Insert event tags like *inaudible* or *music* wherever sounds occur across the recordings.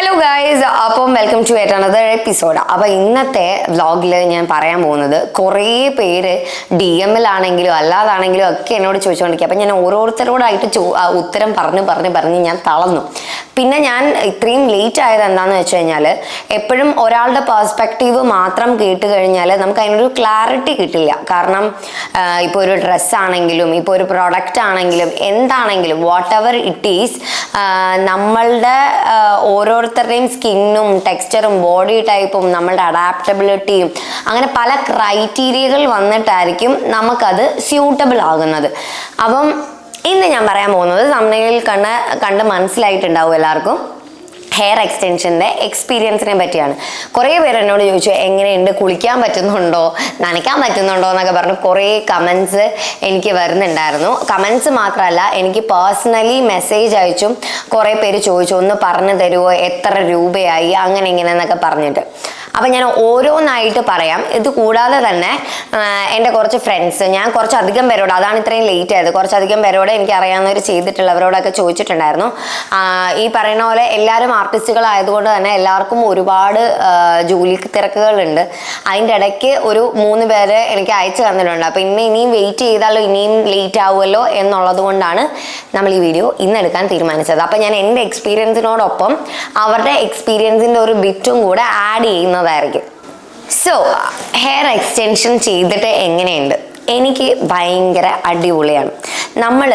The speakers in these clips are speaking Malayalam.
ഹലോ ഗായ്സ് അപ്പം welcome to yet another episode അപ്പം ഇന്നത്തെ വ്ളോഗിൽ ഞാൻ പറയാൻ പോകുന്നത് കുറേ പേര് ഡി എമ്മിലാണെങ്കിലും അല്ലാതാണെങ്കിലും ഒക്കെ എന്നോട് ചോദിച്ചുകൊണ്ടിരിക്കുക അപ്പം ഞാൻ ഓരോരുത്തരോടായിട്ട് ഉത്തരം പറഞ്ഞ് പറഞ്ഞ് പറഞ്ഞ് ഞാൻ തളർന്നു. പിന്നെ ഞാൻ ഇത്രയും ലേറ്റ് ആയത് എന്താണെന്ന് വെച്ച് കഴിഞ്ഞാൽ എപ്പോഴും ഒരാളുടെ പേഴ്സ്പെക്റ്റീവ് മാത്രം കേട്ട് കഴിഞ്ഞാൽ നമുക്ക് അതിനൊരു ക്ലാരിറ്റി കിട്ടില്ല. കാരണം ഇപ്പോൾ ഒരു ഡ്രസ്സ് ആണെങ്കിലും ഇപ്പോൾ ഒരു പ്രോഡക്റ്റ് ആണെങ്കിലും എന്താണെങ്കിലും വാട്ട് എവർ ഇറ്റ് ഈസ് നമ്മളുടെ ആ, ഓരോരുത്തരുടെയും സ്കിന്നും ടെക്സ്ചറും ബോഡി ടൈപ്പും നമ്മളുടെ അഡാപ്റ്റബിലിറ്റിയും അങ്ങനെ പല ക്രൈറ്റീരിയകൾ വന്നിട്ടായിരിക്കും നമുക്കത് സ്യൂട്ടബിൾ ആകുന്നത്. അപ്പം ഇന്ന് ഞാൻ പറയാൻ പോകുന്നത് തമിഴിൽ കണ്ട് കണ്ട് മനസ്സിലായിട്ടുണ്ടാവും എല്ലാവർക്കും. ഹെയർ എക്സ്റ്റൻഷന്റെ എക്സ്പീരിയൻസിനെ പറ്റിയാണ്. കുറേ പേര് എന്നോട് ചോദിച്ചു എങ്ങനെയുണ്ട്? കുളിക്കാൻ പറ്റുന്നുണ്ടോ? നനയ്ക്കാൻ പറ്റുന്നുണ്ടോ? എന്നൊക്കെ പറഞ്ഞു കുറേ കമൻസ് എനിക്ക് വരുന്നുണ്ടായിരുന്നു. കമൻസ് മാത്രമല്ല എനിക്ക് പേഴ്സണലി മെസ്സേജ് അയച്ചും കുറേ പേര് ചോദിച്ചു ഒന്ന് പറഞ്ഞു തരുമോ എത്ര രൂപയായി? അങ്ങനെ ഇങ്ങനെ എന്നൊക്കെ പറഞ്ഞിട്ട്. അപ്പം ഞാൻ ഓരോന്നായിട്ട് പറയാം. ഇത് കൂടാതെ തന്നെ എന്റെ കുറച്ച് ഫ്രണ്ട്സ് ഞാൻ കുറച്ചധികം പേരോട് അതാണ് ഇത്രയും ലേറ്റ് ആയത് കുറച്ചധികം പേരോട് എനിക്ക് അറിയാവുന്നവർ ചെയ്തിട്ടുള്ളവരോടൊക്കെ ചോദിച്ചിട്ടുണ്ടായിരുന്നു. ഈ പറയുന്ന പോലെ എല്ലാവരും ആർട്ടിസ്റ്റുകളായതുകൊണ്ട് തന്നെ എല്ലാവർക്കും ഒരുപാട് ജോലി തിരക്കുകളുണ്ട്. അതിന്റെ ഇടയ്ക്ക് ഒരു മൂന്ന് പേര് എനിക്ക് അയച്ചു തന്നിട്ടുണ്ട്. അപ്പം ഇന്ന് ഇനിയും വെയിറ്റ് ചെയ്താലോ ഇനിയും ലേറ്റ് ആവുമല്ലോ എന്നുള്ളത് കൊണ്ടാണ് നമ്മൾ ഈ വീഡിയോ ഇന്ന് എടുക്കാൻ തീരുമാനിച്ചത്. അപ്പം ഞാൻ എന്റെ എക്സ്പീരിയൻസിനോടൊപ്പം അവരുടെ എക്സ്പീരിയൻസിന്റെ ഒരു ബിറ്റും കൂടെ ആഡ് ചെയ്യുന്നതായിരിക്കും സോ ഹെയർ എക്സ്റ്റെൻഷൻ ചെയ്തിട്ട് എങ്ങനെയുണ്ട്? എനിക്ക് ഭയങ്കര അടിപൊളിയാണ്. നമ്മൾ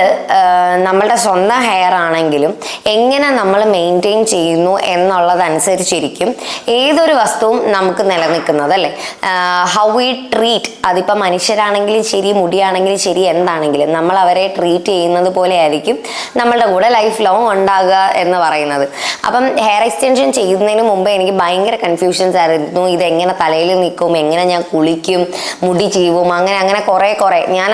നമ്മളുടെ സ്വന്തം ഹെയർ ആണെങ്കിലും എങ്ങനെ നമ്മൾ മെയിന്റെയിൻ ചെയ്യുന്നു എന്നുള്ളതനുസരിച്ചിരിക്കും ഏതൊരു വസ്തുവും നമുക്ക് നിലനിൽക്കുന്നത് അല്ലേ? ഹൗ വി ട്രീറ്റ് അതിപ്പോൾ മനുഷ്യരാണെങ്കിലും ശരി മുടിയാണെങ്കിലും ശരി എന്താണെങ്കിലും നമ്മൾ അവരെ ട്രീറ്റ് ചെയ്യുന്നത് പോലെ ആയിരിക്കും നമ്മളുടെ കൂടെ ലൈഫ് ലോങ് ഉണ്ടാകുക എന്ന് പറയുന്നത്. അപ്പം ഹെയർ എക്സ്റ്റൻഷൻ ചെയ്യുന്നതിന് മുമ്പ് എനിക്ക് ഭയങ്കര കൺഫ്യൂഷൻസ് ആയിരുന്നു. ഇതെങ്ങനെ തലയിൽ നിൽക്കും എങ്ങനെ ഞാൻ കുളിക്കും മുടി ചീവും അങ്ങനെ അങ്ങനെ കുറേ കുറേ ഞാൻ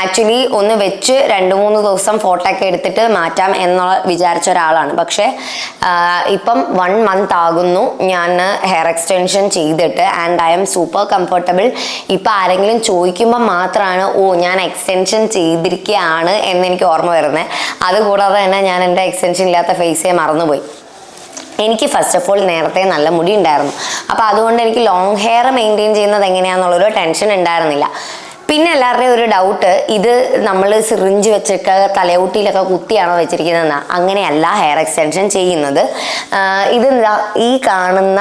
ആക്ച്വലി ഒന്ന് വെച്ച് രണ്ട് മൂന്ന് ദിവസം ഫോട്ടോ ഒക്കെ എടുത്തിട്ട് മാറ്റാം എന്നുള്ള വിചാരിച്ച ഒരാളാണ്. പക്ഷേ ഇപ്പം വൺ മന്ത് ആകുന്നു. ഞാൻ ഹെയർ എക്സ്റ്റൻഷൻ ചെയ്തിട്ട് and I am super comfortable ഇപ്പം ആരെങ്കിലും ചോദിക്കുമ്പോൾ മാത്രമാണ് ഓ ഞാൻ എക്സ്റ്റൻഷൻ ചെയ്തിരിക്കുകയാണ് എന്ന് എനിക്ക് ഓർമ്മ വരുന്നത് അതുകൂടാതെ തന്നെ ഞാൻ എന്റെ എക്സ്റ്റൻഷൻ ഇല്ലാത്ത ഫേസേ മറന്നുപോയി. എനിക്ക് ഫസ്റ്റ് ഓഫ് ഓൾ നേരത്തെ നല്ല മുടി ഉണ്ടായിരുന്നു. അപ്പോൾ അതുകൊണ്ട് എനിക്ക് ലോങ് ഹെയർ മെയിന്റെയിൻ ചെയ്യുന്നത് എങ്ങനെയാണെന്നുള്ളൊരു ടെൻഷൻ ഉണ്ടായിരുന്നില്ല. പിന്നെ എല്ലാവരുടെയും ഒരു ഡൗട്ട് ഇത് നമ്മൾ സിറിഞ്ച് വെച്ചൊക്കെ തലയൂട്ടിയിലൊക്കെ കുത്തിയാണോ വെച്ചിരിക്കുന്നതെന്നാണ് അങ്ങനെയല്ല ഹെയർ എക്സ്റ്റൻഷൻ ചെയ്യുന്നത്. ഇത് ഈ കാണുന്ന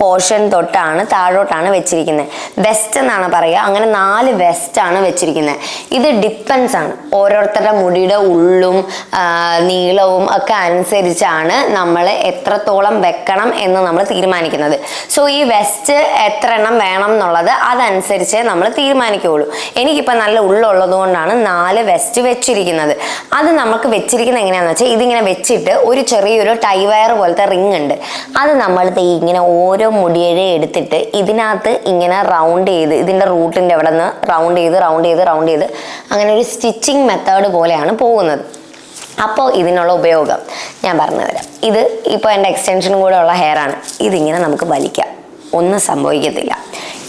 പോർഷൻ തൊട്ടാണ് താഴോട്ടാണ് വെച്ചിരിക്കുന്നത്. വെസ്റ്റ് എന്നാണ് പറയുക. അങ്ങനെ നാല് വെസ്റ്റ് ആണ് വെച്ചിരിക്കുന്നത്. ഇത് ഡിപ്പെൻസ് ആണ്. ഓരോരുത്തരുടെ മുടിയുടെ ഉള്ളും നീളവും ഒക്കെ അനുസരിച്ചാണ് നമ്മൾ എത്രത്തോളം വെക്കണം എന്ന് നമ്മൾ തീരുമാനിക്കുന്നത്. സോ ഈ വെസ്റ്റ് എത്ര എണ്ണം വേണം എന്നുള്ളത് അതനുസരിച്ച് നമ്മൾ തീരുമാനിക്കുകയുള്ളൂ. എനിക്കിപ്പോൾ നല്ല ഉള്ളുള്ളത് കൊണ്ടാണ് നാല് വെസ്റ്റ് വെച്ചിരിക്കുന്നത്. അത് നമുക്ക് വെച്ചിരിക്കുന്നത് എങ്ങനെയാണെന്ന് വെച്ചാൽ ഇതിങ്ങനെ വെച്ചിട്ട് ഒരു ചെറിയൊരു ടൈ വയർ പോലത്തെ റിങ് ഉണ്ട്. അത് നമ്മൾ ഇങ്ങനെ ഓരോ മുടിയഴെ എടുത്തിട്ട് ഇതിനകത്ത് ഇങ്ങനെ റൗണ്ട് ചെയ്ത് ഇതിന്റെ റൂട്ടിന്റെ അവിടെ നിന്ന് റൗണ്ട് ചെയ്ത് റൗണ്ട് ചെയ്ത് റൗണ്ട് ചെയ്ത് അങ്ങനെ ഒരു സ്റ്റിച്ചിങ് മെത്തേഡ് പോലെയാണ് പോകുന്നത്. അപ്പോൾ ഇതിനുള്ള ഉപയോഗം ഞാൻ പറഞ്ഞുതരാം. ഇത് ഇപ്പോൾ എന്റെ എക്സ്റ്റൻഷനും കൂടെ ഉള്ള ഹെയർ ആണ്. ഇതിങ്ങനെ നമുക്ക് വലിക്കാം. ഒന്നും സംഭവിക്കത്തില്ല.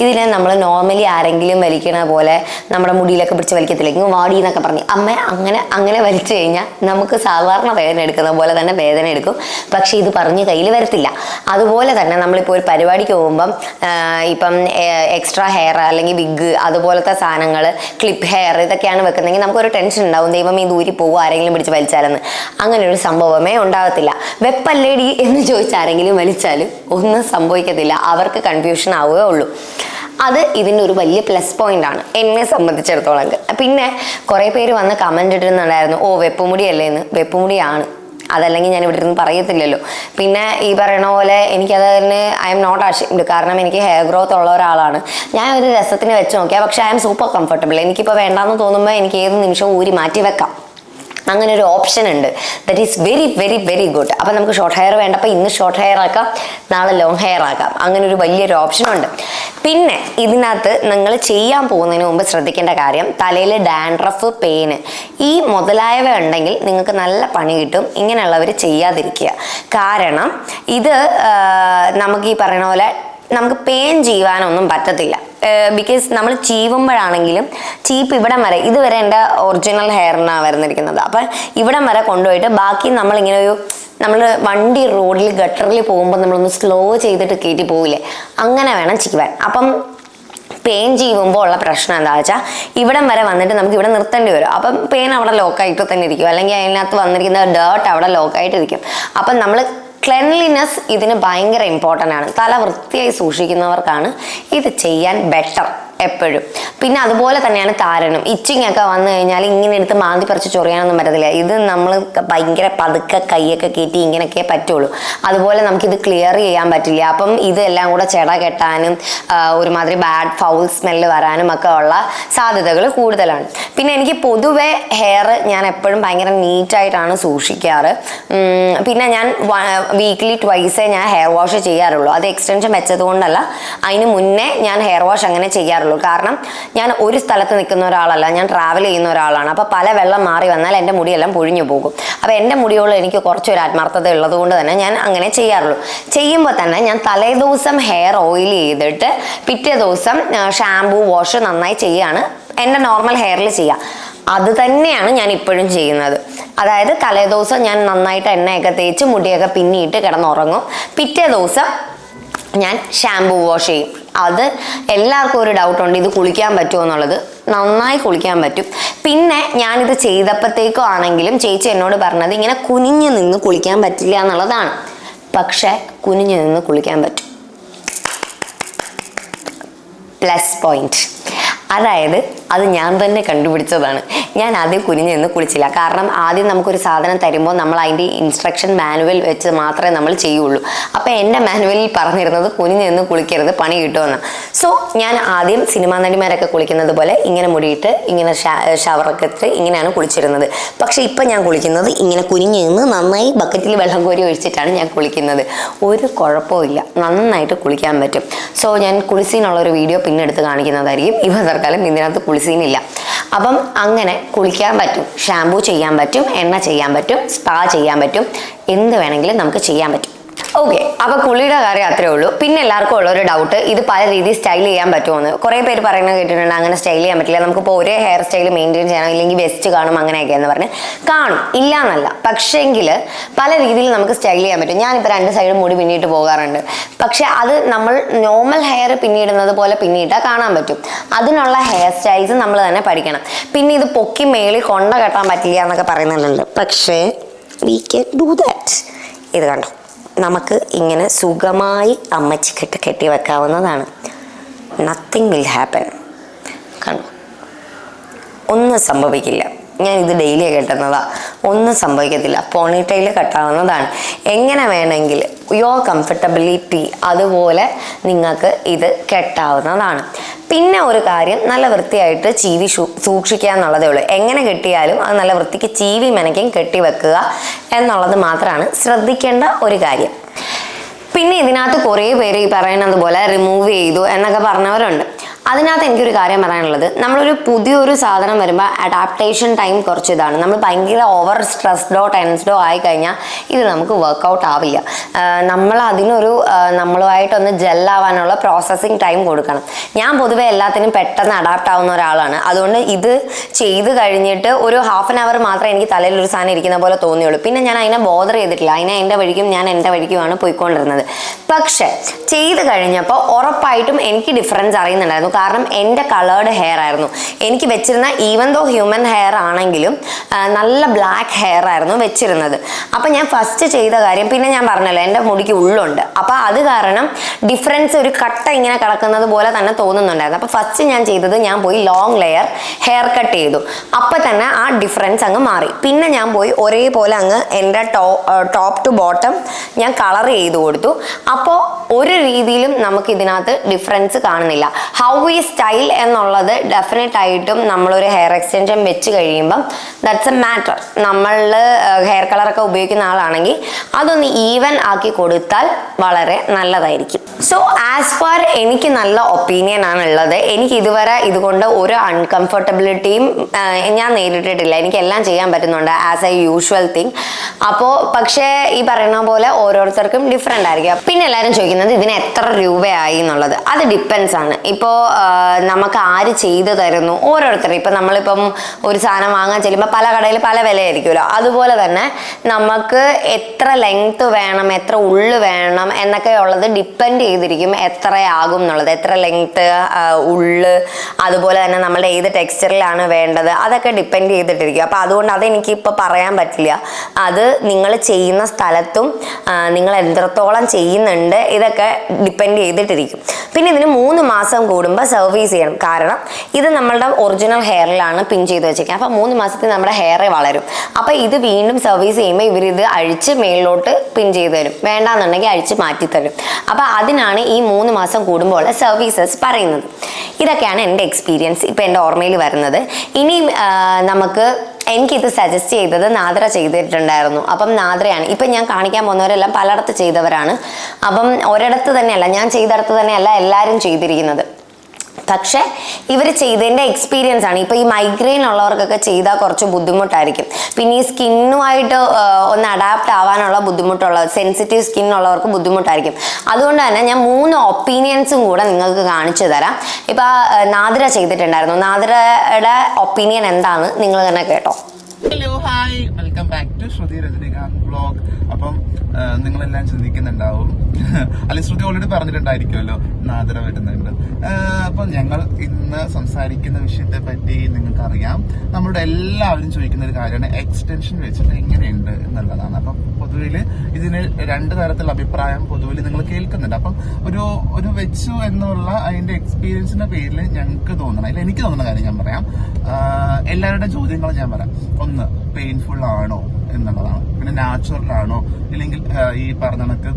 ഇതിനെ നമ്മൾ നോർമലി ആരെങ്കിലും വലിക്കണ പോലെ നമ്മുടെ മുടിയിലൊക്കെ പിടിച്ച് വലിക്കത്തില്ല ഇങ്ങ് വാടി എന്നൊക്കെ പറഞ്ഞ് അമ്മ അങ്ങനെ അങ്ങനെ വലിച്ചു കഴിഞ്ഞാൽ നമുക്ക് സാധാരണ വേദന എടുക്കുന്ന പോലെ തന്നെ വേദന എടുക്കും. പക്ഷേ ഇത് പറഞ്ഞ് കയ്യിൽ വരത്തില്ല. അതുപോലെ തന്നെ നമ്മളിപ്പോൾ ഒരു പരിപാടിക്ക് പോകുമ്പം ഇപ്പം എക്സ്ട്രാ ഹെയർ അല്ലെങ്കിൽ വിഗ് അതുപോലത്തെ സാധനങ്ങൾ ക്ലിപ്പ് ഹെയർ ഇതൊക്കെയാണ് വെക്കുന്നതെങ്കിൽ നമുക്കൊരു ടെൻഷൻ ഉണ്ടാവും. ദൈവം ഈ ദൂരി പോകും ആരെങ്കിലും പിടിച്ച് വലിച്ചാലെന്ന്. അങ്ങനെ ഒരു സംഭവമേ ഉണ്ടാകത്തില്ല. വെപ്പല്ലേടി എന്ന് ചോദിച്ചാരെങ്കിലും വലിച്ചാലും ഒന്നും സംഭവിക്കത്തില്ല. അവർക്ക് കൺഫ്യൂഷൻ ആവുകയേ ഉള്ളൂ അത് ഇതിന്റെ ഒരു വലിയ പ്ലസ് പോയിന്റ് ആണ്. എന്നെ സംബന്ധിച്ചിടത്തോളം. പിന്നെ കുറേ പേര് വന്ന് കമന്റ് ഇടുന്നുണ്ടായിരുന്നു ഓ വെപ്പുമുടിയല്ലേ എന്ന് വെപ്പുമുടിയാണ്. അതല്ലെങ്കിൽ ഞാൻ ഇവിടെ ഇരുന്ന് പറയത്തില്ലല്ലോ. പിന്നെ ഈ പറയണ പോലെ എനിക്കത് തന്നെ ഐ എം നോട്ട് അഷീംഡ് കാരണം എനിക്ക് ഹെയർ ഗ്രോത്ത് ഉള്ള ഒരാളാണ്. ഞാൻ ഒരു രസത്തിന് വെച്ച് നോക്കിയാൽ പക്ഷേ ഐ എം സൂപ്പർ കംഫർട്ടബിൾ എനിക്കിപ്പോൾ വേണ്ടാന്ന് തോന്നുമ്പോൾ എനിക്ക് ഏത് നിമിഷവും ഊരി മാറ്റി വെക്കാം. അങ്ങനെ ഒരു ഓപ്ഷൻ ഉണ്ട്. That is very very very good അപ്പം നമുക്ക് ഷോർട്ട് ഹെയർ വേണ്ടപ്പോൾ ഇന്ന് ഷോർട്ട് ഹെയർ ആക്കാം നാളെ ലോങ് ഹെയർ ആക്കാം. അങ്ങനെ ഒരു വലിയൊരു ഓപ്ഷൻ ഉണ്ട്. പിന്നെ ഇതിനകത്ത് നിങ്ങൾ ചെയ്യാൻ പോകുന്നതിന് മുമ്പ് ശ്രദ്ധിക്കേണ്ട കാര്യം തലയിൽ ഡാൻഡ്രഫ് പെയിന് ഈ മുതലായവ ഉണ്ടെങ്കിൽ നിങ്ങൾക്ക് നല്ല പണി കിട്ടും. ഇങ്ങനെയുള്ളവർ ചെയ്യാതിരിക്കുക. കാരണം ഇത് നമുക്ക് ഈ പറയുന്ന പോലെ നമുക്ക് പെയിൻ ചെയ്യുവാനൊന്നും പറ്റത്തില്ല. ബിക്കോസ് നമ്മൾ ചീവുമ്പോഴാണെങ്കിലും ചീപ്പ് ഇവിടം വരെ ഇതുവരെ എന്റെ ഒറിജിനൽ ഹെയറിനാണ് വരുന്നിരിക്കുന്നത്. അപ്പം ഇവിടം വരെ കൊണ്ടുപോയിട്ട് ബാക്കി നമ്മളിങ്ങനെ ഒരു നമ്മൾ വണ്ടി റോഡിൽ ഗട്ടറിൽ പോകുമ്പോൾ നമ്മളൊന്ന് സ്ലോ ചെയ്തിട്ട് കയറ്റി പോവില്ലേ? അങ്ങനെ വേണം ചീവാൻ. അപ്പം പെയിൻ ചെയ്യുമ്പോൾ ഉള്ള പ്രശ്നം എന്താ വെച്ചാൽ ഇവിടം വരെ വന്നിട്ട് നമുക്ക് ഇവിടെ നിർത്തേണ്ടി വരും. അപ്പം പെയിൻ അവിടെ ലോക്കായിട്ട് തന്നെ ഇരിക്കും. അല്ലെങ്കിൽ അതിനകത്ത് വന്നിരിക്കുന്ന ഡേർട്ട് അവിടെ ലോക്കായിട്ട് ഇരിക്കും. അപ്പം നമ്മൾ ക്ലെൻലിനെസ് ഇതിന് ഭയങ്കര ഇമ്പോർട്ടന്റ് ആണ്. തല വൃത്തിയായി സൂക്ഷിക്കുന്നവർക്കാണ് ഇത് ചെയ്യാൻ ബെറ്റർ എപ്പോഴും. പിന്നെ അതുപോലെ തന്നെയാണ് താരനും. ഇച്ചിങ് ഒക്കെ വന്നു കഴിഞ്ഞാൽ ഇങ്ങനെ എടുത്ത് മാന്തി പറിച്ച് ചൊറിയാനൊന്നും പറ്റത്തില്ല. ഇത് നമ്മൾ ഭയങ്കര പതുക്കെ കൈയൊക്കെ കയറ്റി ഇങ്ങനെയൊക്കെ പറ്റുള്ളൂ. അതുപോലെ നമുക്കിത് ക്ലിയർ ചെയ്യാൻ പറ്റില്ല. അപ്പം ഇതെല്ലാം കൂടെ ചെട കെട്ടാനും ഒരുമാതിരി ബാഡ് ഫൗൾ സ്മെല്ല് വരാനും ഒക്കെ ഉള്ള സാധ്യതകൾ കൂടുതലാണ്. പിന്നെ എനിക്ക് പൊതുവെ ഹെയർ ഞാൻ എപ്പോഴും ഭയങ്കര നീറ്റായിട്ടാണ് സൂക്ഷിക്കാറ്. പിന്നെ ഞാൻ വീക്ക്ലി ട്വൈസേ ഞാൻ ഹെയർ വാഷ് ചെയ്യാറുള്ളൂ. അത് എക്സ്റ്റൻഷൻ വെച്ചതുകൊണ്ടല്ല അതിന് മുന്നേ ഞാൻ ഹെയർ വാഷ് അങ്ങനെ ചെയ്യാറുള്ളൂ. കാരണം ഞാൻ ഒരു സ്ഥലത്ത് നിൽക്കുന്ന ഒരാളല്ല ഞാൻ ട്രാവൽ ചെയ്യുന്ന ഒരാളാണ്. അപ്പോൾ പല വെള്ളം മാറി വന്നാൽ എന്റെ മുടിയെല്ലാം പൊഴിഞ്ഞു പോകും. അപ്പോൾ എന്റെ മുടിയോട് എനിക്ക് കുറച്ചൊരു ആത്മാർത്ഥത ഉള്ളത് കൊണ്ട് തന്നെ ഞാൻ അങ്ങനെ ചെയ്യാറുള്ളൂ. ചെയ്യുമ്പോൾ തന്നെ ഞാൻ തലേദിവസം ഹെയർ ഓയിൽ ചെയ്തിട്ട് പിറ്റേ ദിവസം ഷാംപൂ വാഷ് നന്നായി ചെയ്യുകയാണ് എന്റെ നോർമൽ ഹെയറിൽ ചെയ്യുക അത് തന്നെയാണ് ഞാൻ ഇപ്പോഴും ചെയ്യുന്നത്. അതായത് തലേദിവസം ഞാൻ നന്നായിട്ട് എണ്ണയൊക്കെ തേച്ച് മുടിയൊക്കെ പിന്നിയിട്ട് കിടന്നുറങ്ങും. പിറ്റേ ദിവസം ഞാൻ ഷാംപൂ വാഷ് ചെയ്യും. അത് എല്ലാവർക്കും ഒരു ഡൗട്ടുണ്ട് ഇത് കുളിക്കാൻ പറ്റുമോ എന്നുള്ളത്. നന്നായി കുളിക്കാൻ പറ്റും. പിന്നെ ഞാനിത് ചെയ്തപ്പോഴത്തേക്കും ആണെങ്കിലും ചേച്ചി എന്നോട് പറഞ്ഞത് ഇങ്ങനെ കുനിഞ്ഞു നിന്ന് കുളിക്കാൻ പറ്റില്ല എന്നുള്ളതാണ്. പക്ഷെ കുനിഞ്ഞു നിന്ന് കുളിക്കാൻ പറ്റും. പ്ലസ് പോയിന്റ് അതായത് അത് ഞാൻ തന്നെ കണ്ടുപിടിച്ചതാണ്. ഞാൻ ആദ്യം കുനിഞ്ഞ് നിന്ന് കുളിച്ചില്ല. കാരണം ആദ്യം നമുക്കൊരു സാധനം തരുമ്പോൾ നമ്മൾ അതിന്റെ ഇൻസ്ട്രക്ഷൻ മാനുവൽ വെച്ച് മാത്രമേ നമ്മൾ ചെയ്യുള്ളൂ. അപ്പോൾ എന്റെ മാനുവലിൽ പറഞ്ഞിരുന്നത് കുനിഞ്ഞ് നിന്ന് കുളിക്കരുത് പണി കിട്ടുമെന്ന്. സോ ഞാൻ ആദ്യം സിനിമാ നടിമാരൊക്കെ കുളിക്കുന്നത് പോലെ ഇങ്ങനെ മുടിയിട്ട് ഇങ്ങനെ ഷവറൊക്കെ ഇട്ട് ഇങ്ങനെയാണ് കുളിച്ചിരുന്നത്. പക്ഷേ ഇപ്പം ഞാൻ കുളിക്കുന്നത് ഇങ്ങനെ കുനിഞ്ഞ് നിന്ന് നന്നായി ബക്കറ്റിൽ വെള്ളം കോരി ഒഴിച്ചിട്ടാണ് ഞാൻ കുളിക്കുന്നത്. ഒരു കുഴപ്പമില്ല നന്നായിട്ട് കുളിക്കാൻ പറ്റും. സോ ഞാൻ കുളിസിനുള്ള ഒരു വീഡിയോ പിന്നെ എടുത്ത് കാണിക്കുന്നതായിരിക്കും. ഇവ തൽക്കാലം ഇതിനകത്ത് കുളിസീനില്ല അപ്പം അങ്ങനെ കുളിക്കാൻ പറ്റും ഷാമ്പൂ ചെയ്യാൻ പറ്റും എണ്ണ ചെയ്യാൻ പറ്റും സ്പാ ചെയ്യാൻ പറ്റും എന്ത് വേണമെങ്കിലും നമുക്ക് ചെയ്യാൻ പറ്റും. ഓക്കെ അപ്പൊ കുളിയുടെ കാര്യം അത്രേ ഉള്ളൂ. പിന്നെ എല്ലാവർക്കും ഉള്ള ഒരു ഡൗട്ട് ഇത് പല രീതി സ്റ്റൈൽ ചെയ്യാൻ പറ്റുമെന്ന്. കുറെ പേര് പറയുന്നത് കേട്ടിട്ടുണ്ട് അങ്ങനെ സ്റ്റൈൽ ചെയ്യാൻ പറ്റില്ല. നമുക്കിപ്പോൾ ഒരേ ഹെയർ സ്റ്റൈൽ മെയിന്റെയിൻ ചെയ്യണം ഇല്ലെങ്കിൽ വെസ്റ്റ് കാണും അങ്ങനെയൊക്കെ എന്ന് പറഞ്ഞ്. കാണും. ഇല്ല എന്നല്ല പക്ഷേങ്കിൽ പല രീതിയിൽ നമുക്ക് സ്റ്റൈൽ ചെയ്യാൻ പറ്റും. ഞാനിപ്പോൾ രണ്ട് സൈഡും മുടി പിന്നിട്ട് പോകാറുണ്ട്. പക്ഷെ അത് നമ്മൾ നോർമൽ ഹെയർ പിന്നിടുന്നത് പോലെ പിന്നിട്ടാൽ കാണാൻ പറ്റും. അതിനുള്ള ഹെയർ സ്റ്റൈൽസ് നമ്മൾ തന്നെ പഠിക്കണം. പിന്നെ ഇത് പൊക്കി മേളിൽ കൊണ്ട കെട്ടാൻ പറ്റില്ല എന്നൊക്കെ പറയുന്നുണ്ട്. പക്ഷേ വി ക്യാൻ ഡു ദാറ്റ് ഇത് കണ്ടോ? നമുക്ക് ഇങ്ങനെ സുഖമായി അമ്മച്ചിക്കെട്ട് കെട്ടി വെക്കാവുന്നതാണ്. നത്തിങ് വിൽ ഹാപ്പൻ കാണും ഒന്നും സംഭവിക്കില്ല. ഞാൻ ഇത് ഡെയിലി കെട്ടുന്നതാ. ഒന്നും സംഭവിക്കത്തില്ല. പോണിറ്റയിൽ കെട്ടാവുന്നതാണ്. എങ്ങനെ വേണമെങ്കിൽ യുവർ കംഫർട്ടബിലിറ്റി അതുപോലെ നിങ്ങൾക്ക് ഇത് കെട്ടാവുന്നതാണ്. പിന്നെ ഒരു കാര്യം നല്ല വൃത്തിയായിട്ട് ചീവി സൂക്ഷിക്കുക എന്നുള്ളതേ ഉള്ളൂ. എങ്ങനെ കെട്ടിയാലും അത് നല്ല വൃത്തിക്ക് ചീവി മെനക്കും കെട്ടി വെക്കുക എന്നുള്ളത് മാത്രമാണ് ശ്രദ്ധിക്കേണ്ട ഒരു കാര്യം. പിന്നെ ഇതിനകത്ത് കുറേ പേര് ഈ പറയുന്നത് പോലെ റിമൂവ് ചെയ്തു എന്നൊക്കെ പറഞ്ഞവരുണ്ട്. അതിനകത്ത് എനിക്കൊരു കാര്യം പറയാനുള്ളത്. നമ്മളൊരു പുതിയൊരു സാധനം വരുമ്പോൾ അഡാപ്റ്റേഷൻ ടൈം കുറച്ച് ഇതാണ് നമ്മൾ ഭയങ്കര ഓവർ സ്ട്രെസ്ഡോ ടെൻസ്ഡോ ആയി കഴിഞ്ഞാൽ ഇത് നമുക്ക് വർക്കൗട്ട് ആവില്ല. നമ്മൾ അതിനൊരു നമ്മളുമായിട്ടൊന്ന് ജെല്ലാവാനുള്ള പ്രോസസ്സിങ് ടൈം കൊടുക്കണം. ഞാൻ പൊതുവെ എല്ലാത്തിനും പെട്ടെന്ന് അഡാപ്റ്റ് ആവുന്ന ഒരാളാണ്. അതുകൊണ്ട് ഇത് ചെയ്ത് കഴിഞ്ഞിട്ട് ഒരു ഹാഫ് ആൻ അവർ മാത്രമേ എനിക്ക് തലയിൽ ഒരു സാധനം ഇരിക്കുന്ന പോലെ തോന്നിയുള്ളൂ. പിന്നെ ഞാൻ അതിനെ ബോധർ ചെയ്തിട്ടില്ല. അതിനെ എന്റെ വഴിക്കും ഞാൻ എന്റെ വഴിക്കുമാണ് പോയിക്കൊണ്ടിരുന്നത്. പക്ഷേ ചെയ്ത് കഴിഞ്ഞപ്പോൾ ഉറപ്പായിട്ടും എനിക്ക് ഡിഫറൻസ് അറിയുന്നുണ്ടായിരുന്നു. കാരണം എന്റെ കളേർഡ് ഹെയർ ആയിരുന്നു. എനിക്ക് വെച്ചിരുന്ന ഈവൻ ദോ ഹ്യൂമൻ ഹെയർ ആണെങ്കിലും നല്ല ബ്ലാക്ക് ഹെയർ ആയിരുന്നു വെച്ചിരുന്നത്. അപ്പം ഞാൻ ഫസ്റ്റ് ചെയ്ത കാര്യം പിന്നെ ഞാൻ പറഞ്ഞല്ലോ എന്റെ മുടിക്ക് ഉള്ളുണ്ട്. അപ്പോൾ അത് കാരണം ഡിഫറൻസ് ഒരു കട്ട ഇങ്ങനെ കിടക്കുന്നത് പോലെ തന്നെ തോന്നുന്നുണ്ടായിരുന്നു. അപ്പോൾ ഫസ്റ്റ് ഞാൻ ചെയ്തത് ഞാൻ പോയി ലോങ് ലെയർ ഹെയർ കട്ട് ചെയ്തു. അപ്പം തന്നെ ആ ഡിഫറൻസ് അങ്ങ് മാറി. പിന്നെ ഞാൻ പോയി ഒരേപോലെ അങ്ങ് എന്റെ ടോ ടോപ്പ് ടു ബോട്ടം ഞാൻ കളർ ചെയ്ത് കൊടുത്തു. അപ്പോൾ ഒരു രീതിയിലും നമുക്ക് ഇതിനകത്ത് ഡിഫറൻസ് കാണുന്നില്ല. ഹൗ ഈ സ്റ്റൈൽ എന്നുള്ളത് ഡെഫിനറ്റ് ആയിട്ടും നമ്മളൊരു ഹെയർ എക്സ്റ്റൻഷൻ വെച്ച് കഴിയുമ്പം ദാറ്റ്സ് എ മാറ്റർ നമ്മൾ ഹെയർ കളറൊക്കെ ഉപയോഗിക്കുന്ന ആളാണെങ്കിൽ അതൊന്ന് ഈവൻ ആക്കി കൊടുത്താൽ വളരെ നല്ലതായിരിക്കും. സോ ആസ് ഫാർ എനിക്ക് നല്ല ഒപ്പീനിയൻ ആണ് ഉള്ളത്. എനിക്ക് ഇതുവരെ ഇതുകൊണ്ട് ഒരു അൺകംഫർട്ടബിലിറ്റിയും ഞാൻ നേരിട്ടിട്ടില്ല. എനിക്ക് എല്ലാം ചെയ്യാൻ പറ്റുന്നുണ്ട് ആസ് എ യൂഷ്വൽ തിങ് അപ്പോൾ പക്ഷേ ഈ പറയുന്ന പോലെ ഓരോരുത്തർക്കും ഡിഫറെന്റ് ആയിരിക്കും. പിന്നെ എല്ലാവരും ചോദിക്കുന്നത് ഇതിന് എത്ര രൂപയായി എന്നുള്ളത്. അത് ഡിപ്പെൻസ് ആണ്. ഇപ്പോൾ നമുക്ക് ആര് ചെയ്തു തരുന്നു? ഓരോരുത്തർ ഇപ്പം നമ്മളിപ്പം ഒരു സാധനം വാങ്ങാൻ ചെല്ലുമ്പോൾ പല കടയിൽ പല വിലയായിരിക്കുമല്ലോ. അതുപോലെ തന്നെ നമുക്ക് എത്ര ലെങ്ത് വേണം എത്ര ഉള്ളു വേണം എന്നൊക്കെ ഉള്ളത് ഡിപ്പെൻഡ് ചെയ്തിരിക്കും എത്രയാകും എന്നുള്ളത്. എത്ര ലെങ്ത് ഉള്ള് അതുപോലെ തന്നെ നമ്മളുടെ ഏത് ടെക്സ്ചറിലാണ് വേണ്ടത് അതൊക്കെ ഡിപ്പെൻഡ് ചെയ്തിട്ടിരിക്കും. അപ്പോൾ അതുകൊണ്ട് അതെനിക്ക് ഇപ്പോൾ പറയാൻ പറ്റില്ല. അത് നിങ്ങൾ ചെയ്യുന്ന സ്ഥലത്തും നിങ്ങൾ എത്രത്തോളം ചെയ്യുന്നുണ്ട് ഇതൊക്കെ ഡിപ്പെൻഡ് ചെയ്തിട്ടിരിക്കും. പിന്നെ ഇതിന് മൂന്ന് മാസം കൂടുമ്പോൾ സർവീസ് ചെയ്യണം. കാരണം ഇത് നമ്മളുടെ ഒറിജിനൽ ഹെയറിലാണ് പിൻ ചെയ്ത് വെച്ചിരിക്കുന്നത് അപ്പോൾ മൂന്ന് മാസത്തിൽ നമ്മുടെ ഹെയർ വളരും. അപ്പോൾ ഇത് വീണ്ടും സർവീസ് ചെയ്യുമ്പോൾ ഇവരിത് അഴിച്ച് മേളിലോട്ട് പിൻ ചെയ്ത് തരും. വേണ്ടാന്നുണ്ടെങ്കിൽ അഴിച്ച് മാറ്റി തരും. അപ്പോൾ അതിനാണ് ഈ മൂന്ന് മാസം കൂടുമ്പോൾ ഉള്ള സർവീസസ് പറയുന്നത്. ഇതൊക്കെയാണ് എന്റെ എക്സ്പീരിയൻസ് ഇപ്പോൾ എന്റെ ഓർമ്മയിൽ വരുന്നത്. ഇനി നമുക്ക് എനിക്കിത് സജസ്റ്റ് ചെയ്തത് നാദ്ര ചെയ്തിട്ടുണ്ടായിരുന്നു. അപ്പം നാദ്രയാണ്. ഇപ്പം ഞാൻ കാണിക്കാൻ പോകുന്നവരെല്ലാം പലയിടത്ത് ചെയ്തവരാണ്. അപ്പം ഒരിടത്ത് തന്നെയല്ല ഞാൻ ചെയ്തിടത്ത് തന്നെയല്ല എല്ലാവരും ചെയ്തിരിക്കുന്നത്. പക്ഷെ ഇവർ ചെയ്തതിന്റെ എക്സ്പീരിയൻസ് ആണ്. ഇപ്പോൾ ഈ മൈഗ്രെയിൻ ഉള്ളവർക്കൊക്കെ ചെയ്താൽ കുറച്ച് ബുദ്ധിമുട്ടായിരിക്കും. പിന്നെ ഈ സ്കിന്നുമായിട്ട് ഒന്ന് അഡാപ്റ്റ് ആവാനുള്ള ബുദ്ധിമുട്ടുള്ള സെൻസിറ്റീവ് സ്കിൻ ഉള്ളവർക്ക് ബുദ്ധിമുട്ടായിരിക്കും. അതുകൊണ്ട് തന്നെ ഞാൻ മൂന്ന് ഒപ്പീനിയൻസും കൂടെ നിങ്ങൾക്ക് കാണിച്ചു തരാം. ഇപ്പോൾ നാദിര ചെയ്തിട്ടുണ്ടായിരുന്നു. നാദിരയുടെ ഒപ്പീനിയൻ എന്താണ് നിങ്ങൾ തന്നെ കേട്ടോ. Hello hi welcome back to Shruti Rajinikanth blog അപ്പം നിങ്ങളെല്ലാം ചിന്തിക്കുന്നുണ്ടാവും. *laughs* അല്ലെ ശ്രുതി ഓൾറെഡി പറഞ്ഞിട്ടുണ്ടായിരിക്കുമല്ലോ. നാദര വരുന്നുണ്ട് അപ്പം ഞങ്ങൾ ഇന്ന് സംസാരിക്കുന്ന വിഷയത്തെ പറ്റി നിങ്ങൾക്ക് അറിയാം നമ്മുടെ എല്ലാവരും ചോദിക്കുന്ന ഒരു കാര്യമാണ് എക്സ്റ്റൻഷൻ വെച്ചിട്ട് എങ്ങനെയുണ്ട് എന്നുള്ളതാണ്. അപ്പം പൊതുവിൽ ഇതിന് രണ്ട് തരത്തിലുള്ള അഭിപ്രായം പൊതുവിൽ നിങ്ങൾ കേൾക്കുന്നുണ്ട്. അപ്പം ഒരു ഒരു വെച്ചു എന്നുള്ള അതിന്റെ എക്സ്പീരിയൻസിന്റെ പേരിൽ ഞങ്ങൾക്ക് തോന്നണം. അല്ല എനിക്ക് തോന്നുന്ന കാര്യം ഞാൻ പറയാം. എല്ലാവരുടെ ചോദ്യങ്ങൾ ഞാൻ പറയാം. ഒന്ന് പെയിൻഫുൾ ആണോ എന്നുള്ളതാണ്. പിന്നെ നാച്ചുറൽ ആണോ? ഇല്ലെങ്കിൽ ഈ പറഞ്ഞ കണക്ക്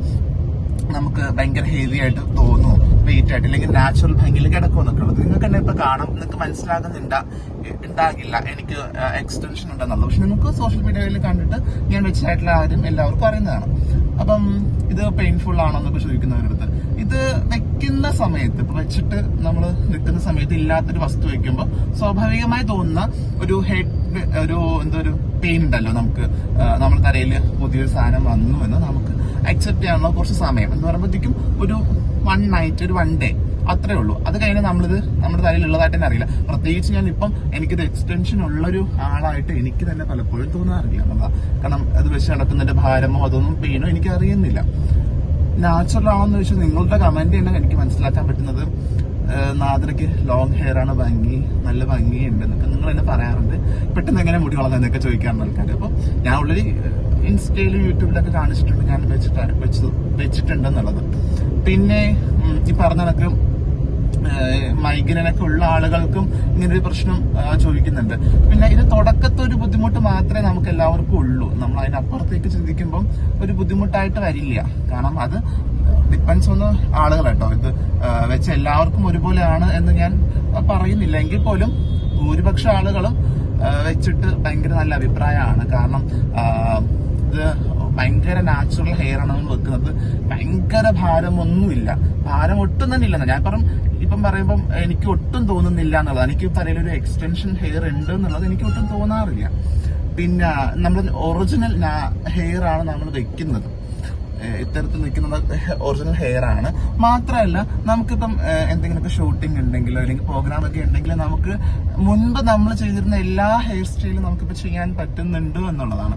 നമുക്ക് ഭയങ്കര ഹെവി ആയിട്ട് തോന്നുന്നു വെയിറ്റ് ആയിട്ട്. അല്ലെങ്കിൽ നാച്ചുറൽ ഭംഗിയിൽ കിടക്കുമോ എന്നൊക്കെ ഉള്ളത്. നിങ്ങൾക്ക് തന്നെ ഇപ്പൊ കാണാം. നിങ്ങൾക്ക് മനസ്സിലാകുന്നുണ്ട. ഉണ്ടാകില്ല. എനിക്ക് എക്സ്റ്റൻഷൻ ഉണ്ടെന്നുള്ളത്. പക്ഷെ നിങ്ങൾക്ക് സോഷ്യൽ മീഡിയയിൽ കണ്ടിട്ട് ഞാൻ വെച്ചായിട്ടുള്ള ആരും എല്ലാവർക്കും അറിയുന്നതാണ്. അപ്പം ഇത് പെയിൻഫുൾ ആണോ എന്നൊക്കെ ചോദിക്കുന്നവരുടെ അടുത്ത്. ഇത് വെക്കുന്ന സമയത്ത് ഇപ്പൊ വെച്ചിട്ട് നമ്മൾ നിൽക്കുന്ന സമയത്ത് ഇല്ലാത്തൊരു വസ്തു വെക്കുമ്പോൾ സ്വാഭാവികമായി തോന്നുന്ന ഒരു ഹെഡ് ഒരു എന്തോ ഒരു പെയിൻ ഉണ്ടല്ലോ നമുക്ക്. നമ്മൾ തലയിൽ പുതിയൊരു സാധനം വന്നു എന്ന് നമുക്ക് അക്സെപ്റ്റ് ചെയ്യാനുള്ള കുറച്ച് സമയം. എന്ന് പറയുമ്പോഴത്തേക്കും ഒരു വൺ നൈറ്റ് ഒരു വൺ ഡേ അത്രേ ഉള്ളൂ. അത് കഴിഞ്ഞ് നമ്മളിത് നമ്മുടെ തലയിൽ ഉള്ളതായിട്ട് തന്നെ അറിയില്ല. പ്രത്യേകിച്ച് ഞാൻ ഇപ്പം എനിക്കിത് എക്സ്റ്റൻഷൻ ഉള്ളൊരു ആളായിട്ട് എനിക്ക് തന്നെ പലപ്പോഴും തോന്നാറില്ല. കാരണം അത് വെച്ച് നടക്കുന്നതിന്റെ ഭാരമോ അതൊന്നും പെയിനോ എനിക്ക് അറിയുന്നില്ല നാച്ചുറൽ ആണെന്ന് ചോദിച്ചാൽ നിങ്ങളുടെ കമന്റ് തന്നെ എനിക്ക് മനസ്സിലാക്കാൻ പറ്റുന്നത് നാദ്രയ്ക്ക് ലോങ് ഹെയർ ആണ് ഭംഗി നല്ല ഭംഗിയുണ്ട് എന്നൊക്കെ നിങ്ങൾ എന്നെ പറയാറുണ്ട്. പെട്ടെന്ന് എങ്ങനെ മുടി വളർന്നതെന്നൊക്കെ ചോദിക്കാറുണ്ട് ആൾക്കാർ അപ്പോൾ ഞാൻ ഓൾറെഡി ഇൻസ്റ്റയിലും യൂട്യൂബിലൊക്കെ കാണിച്ചിട്ടുണ്ട്. ഞാൻ വെച്ചിട്ട് വെച്ച് വെച്ചിട്ടുണ്ടെന്നുള്ളത്. പിന്നെ ഈ പറഞ്ഞ കണക്ക് മൈഗ്രനൊക്കെ ഉള്ള ആളുകൾക്കും ഇങ്ങനെ ഒരു പ്രശ്നം ചോദിക്കുന്നുണ്ട്. പിന്നെ ഇത് തുടക്കത്തെ ഒരു ബുദ്ധിമുട്ട് മാത്രമേ നമുക്ക് എല്ലാവർക്കും ഉള്ളൂ. നമ്മൾ അതിനപ്പുറത്തേക്ക് ചിന്തിക്കുമ്പോൾ ഒരു ബുദ്ധിമുട്ടായിട്ട് വരില്ല. കാരണം അത് ഡിപ്പെൻസ് ഒന്ന് ആളുകൾ കേട്ടോ ഇത് വെച്ച് എല്ലാവർക്കും ഒരുപോലെയാണ് എന്ന് ഞാൻ പറയുന്നില്ല. എങ്കിൽ പോലും ഭൂരിപക്ഷം ആളുകളും വെച്ചിട്ട് ഭയങ്കര നല്ല അഭിപ്രായമാണ്. കാരണം ഇത് ഭയങ്കര നാച്ചുറൽ ഹെയർ ആണ് നമ്മൾ വെക്കുന്നത്. ഭയങ്കര ഭാരമൊന്നുമില്ല. ഭാരം ഒട്ടും തന്നെ ഇല്ലെന്ന്. ഞാൻ പറയും ഇപ്പം പറയുമ്പം എനിക്ക് ഒട്ടും തോന്നുന്നില്ല എന്നുള്ളത്. എനിക്ക് തലയിൽ ഒരു എക്സ്റ്റൻഷൻ ഹെയർ ഉണ്ട് എന്നുള്ളത് എനിക്ക് ഒട്ടും തോന്നാറില്ല. പിന്നെ നമ്മൾ ഒറിജിനൽ ഹെയർ ആണ് നമ്മൾ വെക്കുന്നത്. ഇത്തരത്തിൽ നിൽക്കുന്നത് ഒറിജിനൽ ഹെയർ ആണ്. മാത്രമല്ല നമുക്കിപ്പം എന്തെങ്കിലുമൊക്കെ ഷൂട്ടിംഗ് ഉണ്ടെങ്കിലോ അല്ലെങ്കിൽ പ്രോഗ്രാം ഒക്കെ നമുക്ക് മുൻപ് നമ്മൾ ചെയ്തിരുന്ന എല്ലാ ഹെയർ സ്റ്റൈലും നമുക്കിപ്പോൾ ചെയ്യാൻ പറ്റുന്നുണ്ട് എന്നുള്ളതാണ്.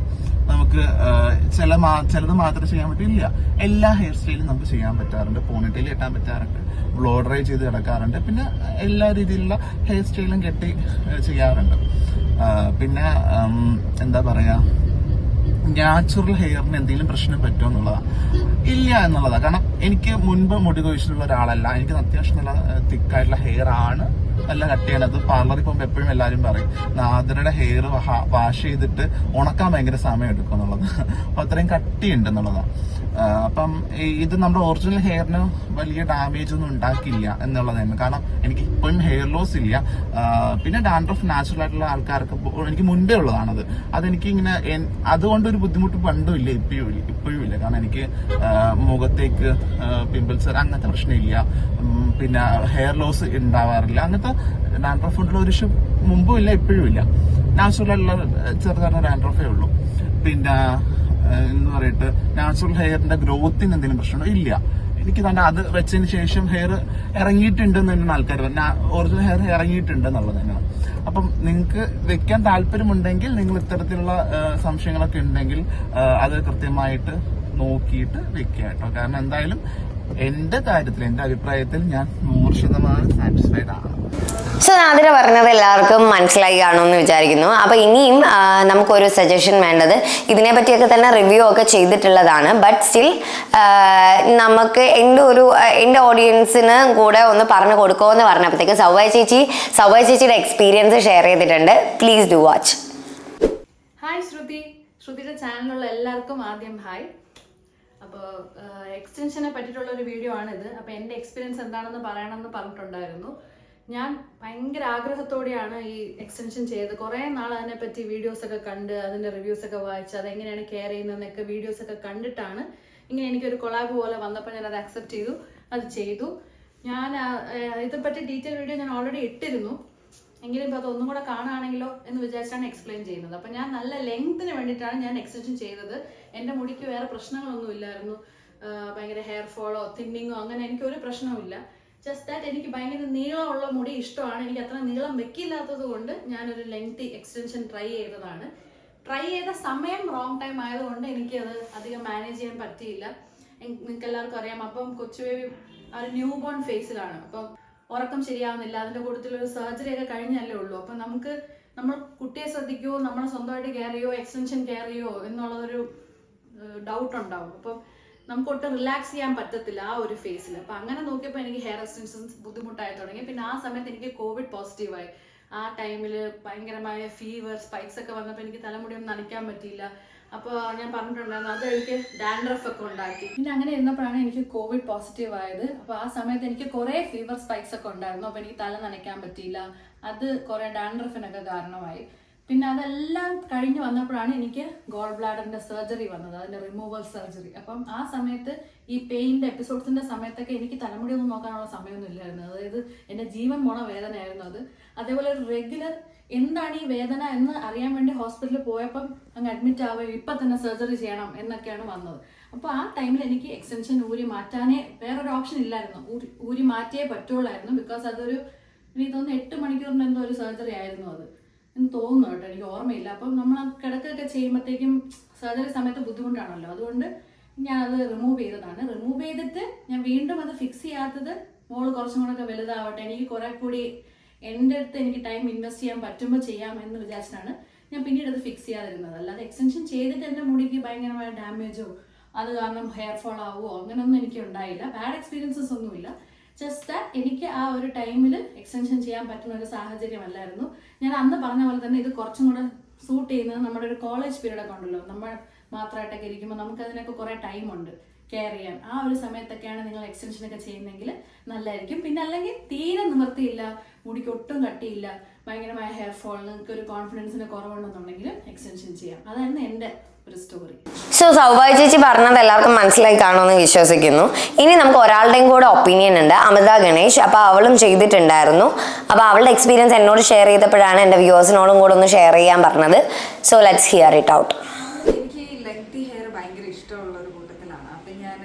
നമുക്ക് ചില മാ- ചിലത് മാത്രമേ ചെയ്യാൻ പറ്റില്ല. എല്ലാ ഹെയർ സ്റ്റൈലും നമുക്ക് ചെയ്യാൻ പറ്റാറുണ്ട്. പോണിറ്റയിൽ കെട്ടാൻ പറ്റാറുണ്ട്. ബ്ലോ ഡ്രൈ ചെയ്ത് കിടക്കാറുണ്ട്. പിന്നെ എല്ലാ രീതിയിലുള്ള ഹെയർ സ്റ്റൈലും കെട്ടി ചെയ്യാറുണ്ട്. പിന്നെ എന്താ പറയാ നാച്ചുറൽ ഹെയറിന് എന്തെങ്കിലും പ്രശ്നം പറ്റുമോ എന്നുള്ളതാണ് ഇല്ല എന്നുള്ളതാണ് കാരണം എനിക്ക് മുൻപ് മുടി കൊഴിച്ചിലുള്ള ഒരാളല്ല. എനിക്ക് അത്യാവശ്യം നല്ല തിക്കായിട്ടുള്ള ഹെയർ ആണ്. നല്ല കട്ടിയാണ് അത് പാർലറിൽ പോകുമ്പോൾ എപ്പോഴും എല്ലാവരും പറയും നാദരയുടെ ഹെയർ വാഷ് ചെയ്തിട്ട് ഉണക്കാൻ ഭയങ്കര സമയം എടുക്കും എന്നുള്ളത്. അപ്പൊ അത്രയും കട്ടിയുണ്ട് എന്നുള്ളതാണ് അപ്പം ഇത് നമ്മുടെ ഒറിജിനൽ ഹെയറിന് വലിയ ഡാമേജ് ഒന്നും ഉണ്ടാക്കില്ല എന്നുള്ളതാണ് കാരണം എനിക്ക് ഇപ്പം ഹെയർ ലോസ് ഇല്ല. പിന്നെ ഡാൻഡ്രഫ് നാച്ചുറൽ ആയിട്ടുള്ള ആൾക്കാർക്ക് എനിക്ക് മുൻപേ ഉള്ളതാണത്. അതെനിക്ക് ഇങ്ങനെ അതുകൊണ്ട് ഒരു ബുദ്ധിമുട്ട് പണ്ടും ഇല്ല ഇപ്പോഴും ഇല്ല ഇപ്പോഴും ഇല്ല. കാരണം എനിക്ക് മുഖത്തേക്ക് പിമ്പിൾസ് അങ്ങനത്തെ പ്രശ്നമില്ല. പിന്നെ ഹെയർ ലോസ് ഉണ്ടാവാറില്ല. അങ്ങനത്തെ ഡാൻഡ്രഫ് ഉള്ള ഒരു ഇഷ്യൂ മുമ്പും ഇല്ല ഇപ്പോഴും ഇല്ല. നാച്ചുറൽ ആയിട്ടുള്ള ചെറുതായിട്ടുള്ള ഡാൻഡ്രഫേ ഉള്ളൂ. പിന്നെ എന്ന് പറയിട്ട് നാച്ചുറൽ ഹെയറിന്റെ ഗ്രോത്തിന് എന്തെങ്കിലും പ്രശ്നമോ ഇല്ല. എനിക്ക് തന്നെ അത് വെച്ചതിന് ശേഷം ഹെയർ ഇറങ്ങിയിട്ടുണ്ട് എന്ന് തന്നെയാണ് ആൾക്കാർ ഒറിജിനൽ ഹെയർ ഇറങ്ങിയിട്ടുണ്ട് എന്നുള്ളത് തന്നെയാണ്. അപ്പം നിങ്ങൾക്ക് വെക്കാൻ താല്പര്യമുണ്ടെങ്കിൽ നിങ്ങൾ ഇത്തരത്തിലുള്ള സംശയങ്ങളൊക്കെ ഉണ്ടെങ്കിൽ അത് കൃത്യമായിട്ട് നോക്കിയിട്ട് വെക്കുക കേട്ടോ. കാരണം എന്തായാലും എന്റെ കാര്യത്തിൽ എന്റെ അഭിപ്രായത്തിൽ ഞാൻ നൂറ് ശതമാനം സാറ്റിസ്ഫൈഡ് ആണ്. സോ നാദിര പറഞ്ഞത് എല്ലാവർക്കും മനസ്സിലായി കാണുമെന്ന് വിചാരിക്കുന്നു. അപ്പോൾ ഇനിയും നമുക്കൊരു സജഷൻ വേണ്ടത് ഇതിനെ പറ്റിയൊക്കെ തന്നെ റിവ്യൂ ഒക്കെ ചെയ്തിട്ടുള്ളതാണ്. ബട്ട് സ്റ്റിൽ നമുക്ക് എന്റെ ഒരു എന്റെ ഓഡിയൻസിന് കൂടെ ഒന്ന് പറഞ്ഞു കൊടുക്കുമോ എന്ന് പറഞ്ഞപ്പോഴത്തേക്ക് സൗവായ് ചേച്ചി സൗവായ് ചേച്ചിയുടെ എക്സ്പീരിയൻസ് ഷെയർ ചെയ്തിട്ടുണ്ട്. Please do watch hi Shruti. ശ്രുതിയുടെ ചാനലിലുള്ള എല്ലാവർക്കും ആദ്യം ഹായ് അപ്പോൾ എക്സ്റ്റൻഷനെ പറ്റിയിട്ടുള്ള ഒരു വീഡിയോ ആണിത്. അപ്പോൾ എന്റെ എക്സ്പീരിയൻസ് എന്താണെന്ന് പറയണമെന്ന് പറഞ്ഞിട്ടുണ്ടായിരുന്നു. ഞാൻ ഭയങ്കര ആഗ്രഹത്തോടെയാണ് ഈ എക്സ്റ്റൻഷൻ ചെയ്തത്. കുറേ നാൾ അതിനെപ്പറ്റി വീഡിയോസ് ഒക്കെ കണ്ട് അതിന്റെ റിവ്യൂസ് ഒക്കെ വായിച്ച് അതെങ്ങനെയാണ് കെയർ ചെയ്യുന്നതെന്നൊക്കെ വീഡിയോസ് ഒക്കെ കണ്ടിട്ടാണ് ഇങ്ങനെ എനിക്കൊരു കൊളാബ് പോലെ വന്നപ്പോൾ ഞാൻ അത് അക്സെപ്റ്റ് ചെയ്തു അത് ചെയ്തു. ഞാൻ ഇതിനെപ്പറ്റി ഡീറ്റെയിൽ വീഡിയോ ഞാൻ ഓൾറെഡി ഇട്ടിരുന്നു. എങ്കിലും ഇപ്പോൾ അതൊന്നും കൂടെ കാണുകയാണെങ്കിലോ എന്ന് വിചാരിച്ചാണ് എക്സ്പ്ലെയിൻ ചെയ്യുന്നത്. അപ്പം ഞാൻ നല്ല ലെങ്ത്തിന് വേണ്ടിയിട്ടാണ് ഞാൻ എക്സ്റ്റൻഷൻ ചെയ്തത്. എന്റെ മുടിക്ക് വേറെ പ്രശ്നങ്ങളൊന്നും ഇല്ലായിരുന്നു. ഭയങ്കര ഹെയർ ഫോളോ തിന്നിങ്ങോ അങ്ങനെ എനിക്ക് ഒരു പ്രശ്നവുമില്ല. ജസ്റ്റ് ദാറ്റ് എനിക്ക് ഭയങ്കര നീളമുള്ള മുടി ഇഷ്ടമാണ്. എനിക്ക് അത്ര നീളം വെക്കില്ലാത്തത് കൊണ്ട് ഞാനൊരു ലെങ്തി എക്സ്റ്റൻഷൻ ട്രൈ ചെയ്തതാണ്. ട്രൈ ചെയ്ത സമയം റോങ് ടൈം ആയതുകൊണ്ട് എനിക്ക് അത് അധികം മാനേജ് ചെയ്യാൻ പറ്റിയില്ല. നിങ്ങൾക്ക് എല്ലാവർക്കും അറിയാം. അപ്പം കൊച്ചു ബേബി ഒരു ന്യൂ ബോൺ ഫേസിലാണ് അപ്പം ഉറക്കം ശരിയാവുന്നില്ല. അതിന്റെ കൂട്ടത്തിൽ ഒരു സർജറി ഒക്കെ കഴിഞ്ഞല്ലേ ഉള്ളൂ. അപ്പം നമുക്ക് നമ്മൾ കുട്ടിയെ ശ്രദ്ധിക്കുമോ നമ്മൾ സ്വന്തമായിട്ട് കെയർ ചെയ്യോ എക്സ്റ്റൻഷൻ കെയർ ചെയ്യോ എന്നുള്ളതൊരു ഡൗട്ട് ഉണ്ടാവും. അപ്പം നമുക്ക് ഒട്ടും റിലാക്സ് ചെയ്യാൻ പറ്റത്തില്ല ആ ഒരു ഫേസിൽ അപ്പം അങ്ങനെ നോക്കിയപ്പോൾ എനിക്ക് ഹെയർ എക്സ്റ്റൻഷൻസ് ബുദ്ധിമുട്ടായി തുടങ്ങി. പിന്നെ ആ സമയത്ത് എനിക്ക് കോവിഡ് പോസിറ്റീവായി ആ ടൈമിൽ ഭയങ്കരമായ ഫീവർ സ്പൈക്സ് ഒക്കെ വന്നപ്പോൾ എനിക്ക് തലമുടി ഒന്നും നനയ്ക്കാൻ പറ്റിയില്ല. അപ്പോൾ ഞാൻ പറഞ്ഞിട്ടുണ്ടായിരുന്നു അത് എനിക്ക് ഡാൻഡ്രഫ് ഒക്കെ ഉണ്ടാക്കി. പിന്നെ അങ്ങനെ ഇരുന്നപ്പോഴാണ് എനിക്ക് കോവിഡ് പോസിറ്റീവ് ആയത്. അപ്പോൾ ആ സമയത്ത് എനിക്ക് കുറേ ഫീവർ സ്പൈക്സ് ഒക്കെ ഉണ്ടായിരുന്നു. അപ്പോൾ എനിക്ക് തല നനയ്ക്കാൻ പറ്റിയില്ല. അത് കുറേ ഡാൻഡ്രഫിനൊക്കെ കാരണമായി. പിന്നെ അതെല്ലാം കഴിഞ്ഞ് വന്നപ്പോഴാണ് എനിക്ക് ഗോൾ ബ്ലാഡറിന്റെ സർജറി വന്നത് അതിന്റെ റിമൂവൽ സർജറി അപ്പം ആ സമയത്ത് ഈ പെയിന്റെ എപ്പിസോഡ്സിന്റെ സമയത്തൊക്കെ എനിക്ക് തലമുടി ഒന്നും നോക്കാനുള്ള സമയമൊന്നും ഇല്ലായിരുന്നു. അതായത് എന്റെ ജീവൻ പോണ വേദനയായിരുന്നു അത്. അതേപോലെ ഒരു റെഗുലർ എന്താണ് ഈ വേദന എന്ന് അറിയാൻ വേണ്ടി ഹോസ്പിറ്റലിൽ പോയപ്പം അങ്ങ് അഡ്മിറ്റ് ആവുക ഇപ്പം തന്നെ സർജറി ചെയ്യണം എന്നൊക്കെയാണ് വന്നത്. അപ്പോൾ ആ ടൈമിൽ എനിക്ക് എക്സ്റ്റൻഷൻ ഊരി മാറ്റാനേ വേറൊരു ഓപ്ഷൻ ഇല്ലായിരുന്നു. ഊരി ഊരി മാറ്റിയേ പറ്റുള്ളായിരുന്നു. ബിക്കോസ് അതൊരു എനിക്ക് തോന്നുന്നു എട്ട് മണിക്കൂറിന്റെ എന്തോ ഒരു സർജറി ആയിരുന്നു അത്. എന്ന് തോന്നുന്നു കേട്ടോ എനിക്ക് ഓർമ്മയില്ല. അപ്പം നമ്മൾ കിടക്കുകയൊക്കെ ചെയ്യുമ്പോഴത്തേക്കും സർജറി സമയത്ത് ബുദ്ധിമുട്ടാണല്ലോ. അതുകൊണ്ട് ഞാൻ അത് റിമൂവ് ചെയ്തതാണ്. റിമൂവ് ചെയ്തിട്ട് ഞാൻ വീണ്ടും അത് ഫിക്സ് ചെയ്യാത്തത് മോൾ കുറച്ചും കൂടെ ഒക്കെ വലുതാവട്ടെ എനിക്ക് കുറെ കൂടി എന്റെ അടുത്ത് എനിക്ക് ടൈം ഇൻവെസ്റ്റ് ചെയ്യാൻ പറ്റുമ്പോൾ ചെയ്യാം എന്ന് വിചാരിച്ചിട്ടാണ് ഞാൻ പിന്നീട് അത് ഫിക്സ് ചെയ്യാതിരുന്നത്. അല്ലാതെ എക്സ്റ്റൻഷൻ ചെയ്തിട്ട് എന്റെ മുടിക്ക് ഭയങ്കരമായ ഡാമേജോ അത് കാരണം ഹെയർ ഫോൾ ആവുമോ അങ്ങനെയൊന്നും എനിക്ക് ഉണ്ടായില്ല. ബാഡ് എക്സ്പീരിയൻസസ് ഒന്നുമില്ല. ജസ്റ്റ് എനിക്ക് ആ ഒരു ടൈമിൽ എക്സ്റ്റൻഷൻ ചെയ്യാൻ പറ്റുന്ന ഒരു സാഹചര്യമല്ലായിരുന്നു. ഞാൻ അന്ന് പറഞ്ഞ പോലെ തന്നെ ഇത് കുറച്ചും കൂടെ സൂട്ട് ചെയ്യുന്നത് നമ്മുടെ ഒരു കോളേജ് പീരീഡ് ഒക്കെ ഉണ്ടല്ലോ. നമ്മൾ മാത്രമായിട്ടൊക്കെ ഇരിക്കുമ്പോൾ നമുക്ക് അതിനൊക്കെ കുറേ ടൈമുണ്ട് കെയർ ചെയ്യാൻ. ആ ഒരു സമയത്തൊക്കെയാണ് നിങ്ങൾ എക്സ്റ്റൻഷൻ ഒക്കെ ചെയ്യുന്നതെങ്കിൽ നല്ലതായിരിക്കും. പിന്നെ അല്ലെങ്കിൽ തീരെ നിവർത്തിയില്ല മുടിക്ക് ഒട്ടും കട്ടിയില്ല ഭയങ്കരമായ ഹെയർ ഫോൾ നിങ്ങൾക്ക് ഒരു കോൺഫിഡൻസിന് കുറവുണ്ടെന്നുണ്ടെങ്കിൽ എക്സ്റ്റൻഷൻ ചെയ്യാം. അതായിരുന്നു എന്റെ സ്റ്റോറി സോ സൗഭാഗ്യ ചേച്ചി പറഞ്ഞത് എല്ലാവർക്കും മനസ്സിലായി കാണുമെന്ന് വിശ്വസിക്കുന്നു. ഇനി നമുക്ക് ഒരാളുടെയും കൂടെ ഒപ്പീനിയൻ ഉണ്ട്. അമിത ഗണേഷ്. അപ്പൊ അവളും ചെയ്തിട്ടുണ്ടായിരുന്നു. അപ്പൊ അവളുടെ എക്സ്പീരിയൻസ് എന്നോട് ഷെയർ ചെയ്തപ്പോഴാണ് എന്റെ വ്യൂവേഴ്സിനോടും കൂടെ ഒന്ന് ഷെയർ ചെയ്യാൻ പറഞ്ഞത്. So let's hear it out എനിക്ക് ലെങ്തി ഹെയർ ഭയങ്കര ഇഷ്ടമുള്ള ഒരു കൂട്ടത്തിലാണ് അപ്പം ഞാൻ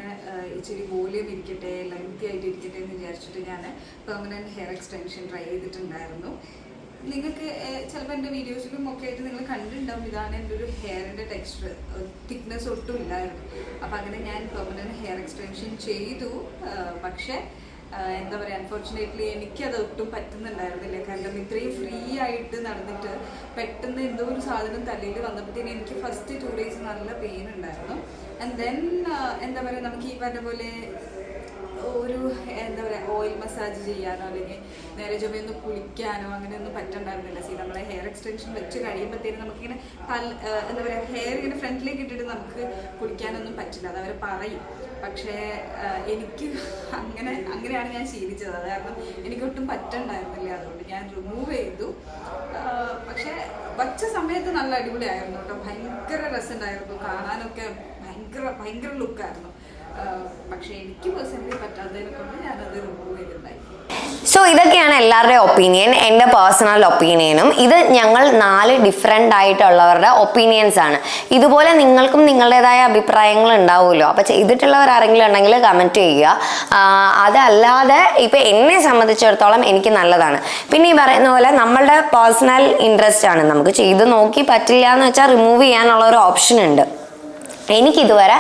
ഇച്ചിരി വോളിയം ഇരിക്കട്ടെ ലെങ്തി ആയിട്ട് ഇരിക്കട്ടെ എന്ന് വിചാരിച്ചിട്ട് ഞാൻ പെർമനന്റ് ഹെയർ എക്സ്റ്റൻഷൻ ട്രൈ ചെയ്തിട്ടുണ്ടായിരുന്നു നിങ്ങൾക്ക് ചിലപ്പോൾ എന്റെ വീഡിയോസിലും ഒക്കെ ആയിട്ട് നിങ്ങൾ കണ്ടിട്ടുണ്ടാവും. ഇതാണ് എന്റെ ഒരു ഹെയറിന്റെ ടെക്സ്ചർ തിക്നെസ് ഒട്ടും ഇല്ലായിരുന്നു. അപ്പോൾ അങ്ങനെ ഞാൻ പെർമനന്റ് ഹെയർ എക്സ്റ്റൻഷൻ ചെയ്തു. പക്ഷേ എന്താ പറയുക അൺഫോർച്ചുനേറ്റ്ലി എനിക്കത് ഒട്ടും പറ്റുന്നുണ്ടായിരുന്നില്ല. കാരണം ഇത്രയും ഫ്രീ ആയിട്ട് നടന്നിട്ട് പെട്ടെന്ന് എന്തോ ഒരു സാധനം തലയിൽ വന്നപ്പോഴത്തേന് എനിക്ക് ഫസ്റ്റ് ടു ഡേയ്സ് നല്ല പെയിൻ ഉണ്ടായിരുന്നു. ആൻഡ് ദെൻ എന്താ പറയുക നമുക്ക് ഈ പറഞ്ഞ പോലെ ഒരു എന്താ പറയുക ഓയിൽ മസാജ് ചെയ്യാനോ അല്ലെങ്കിൽ നേരെ ചൊവ്വയൊന്ന് കുളിക്കാനോ അങ്ങനെയൊന്നും പറ്റണ്ടായിരുന്നില്ല. സി നമ്മളെ ഹെയർ എക്സ്റ്റൻഷൻ വെച്ച് കഴിയുമ്പോഴത്തേനും നമുക്കിങ്ങനെ തല എന്താ പറയുക ഹെയർ ഇങ്ങനെ ഫ്രണ്ടിലേക്ക് ഇട്ടിട്ട് നമുക്ക് കുളിക്കാനൊന്നും പറ്റില്ല. അത് അവർ പറയും. പക്ഷേ എനിക്ക് അങ്ങനെ അങ്ങനെയാണ് ഞാൻ ശീലിച്ചത്. അത് കാരണം എനിക്കൊട്ടും പറ്റണ്ടായിരുന്നില്ല. അതുകൊണ്ട് ഞാൻ റിമൂവ് ചെയ്തു. പക്ഷേ വച്ച സമയത്ത് നല്ല അടിപൊളിയായിരുന്നു കേട്ടോ. ഭയങ്കര രസമുണ്ടായിരുന്നു. കാണാനൊക്കെ ഭയങ്കര ഭയങ്കര ലുക്കായിരുന്നു പക്ഷേ എനിക്ക് റിമൂവ് സോ ഇതൊക്കെയാണ് എല്ലാവരുടെയും ഒപ്പീനിയൻ എന്റെ പേഴ്സണൽ ഒപ്പീനിയനും ഇത് ഞങ്ങൾ നാല് ഡിഫറെന്റ് ആയിട്ടുള്ളവരുടെ ഒപ്പീനിയൻസ് ആണ്. ഇതുപോലെ നിങ്ങൾക്കും നിങ്ങളുടേതായ അഭിപ്രായങ്ങൾ ഉണ്ടാവുമല്ലോ. അപ്പോൾ ചെയ്തിട്ടുള്ളവർ ആരെങ്കിലും ഉണ്ടെങ്കിൽ കമന്റ് ചെയ്യുക. അതല്ലാതെ ഇപ്പം എന്നെ സംബന്ധിച്ചിടത്തോളം എനിക്ക് നല്ലതാണ്. പിന്നെ ഈ പറയുന്ന പോലെ നമ്മളുടെ പേഴ്സണൽ ഇൻട്രസ്റ്റ് ആണ്. നമുക്ക് ചെയ്ത് നോക്കി പറ്റില്ല എന്ന് വെച്ചാൽ റിമൂവ് ചെയ്യാനുള്ള ഒരു ഓപ്ഷൻ ഉണ്ട്. എനിക്കിതുവരെ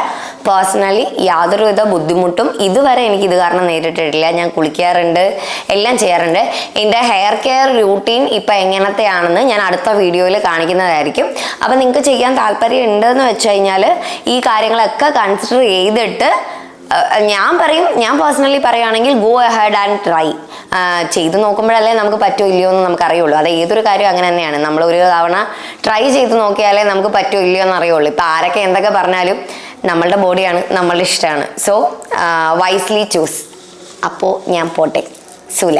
പേഴ്സണലി യാതൊരുവിധ ബുദ്ധിമുട്ടും ഇതുവരെ എനിക്ക് ഇത് കാരണം നേരിട്ടിട്ടില്ല. ഞാൻ കുളിക്കാറുണ്ട് എല്ലാം ചെയ്യാറുണ്ട്. എന്റെ ഹെയർ കെയർ റൂട്ടീൻ ഇപ്പം എങ്ങനത്തെയാണെന്ന് ഞാൻ അടുത്ത വീഡിയോയിൽ കാണിക്കുന്നതായിരിക്കും. അപ്പം നിങ്ങൾക്ക് ചെയ്യാൻ താല്പര്യം ഉണ്ടെന്ന് വെച്ച് കഴിഞ്ഞാൽ ഈ കാര്യങ്ങളൊക്കെ കൺസിഡർ ചെയ്തിട്ട് ഞാൻ പറയും ഞാൻ പേഴ്സണലി പറയുകയാണെങ്കിൽ ഗോ അഹെഡ് ആൻഡ് ട്രൈ ചെയ്ത് നോക്കുമ്പോഴല്ലേ നമുക്ക് പറ്റുമോ ഇല്ലയോ എന്ന് നമുക്ക് അറിയുള്ളൂ. അത് ഏതൊരു കാര്യം അങ്ങനെ തന്നെയാണ്. നമ്മൾ ഒരു തവണ ട്രൈ ചെയ്ത് നോക്കിയാലേ നമുക്ക് പറ്റുമോ ഇല്ലയോ എന്ന് അറിയുള്ളൂ. ഇപ്പം ആരൊക്കെ എന്തൊക്കെ പറഞ്ഞാലും നമ്മളുടെ ബോഡിയാണ് നമ്മളുടെ ഇഷ്ടമാണ്. സോ വൈസ്ലി ചൂസ് അപ്പോൾ ഞാൻ പോട്ടെ. സുല.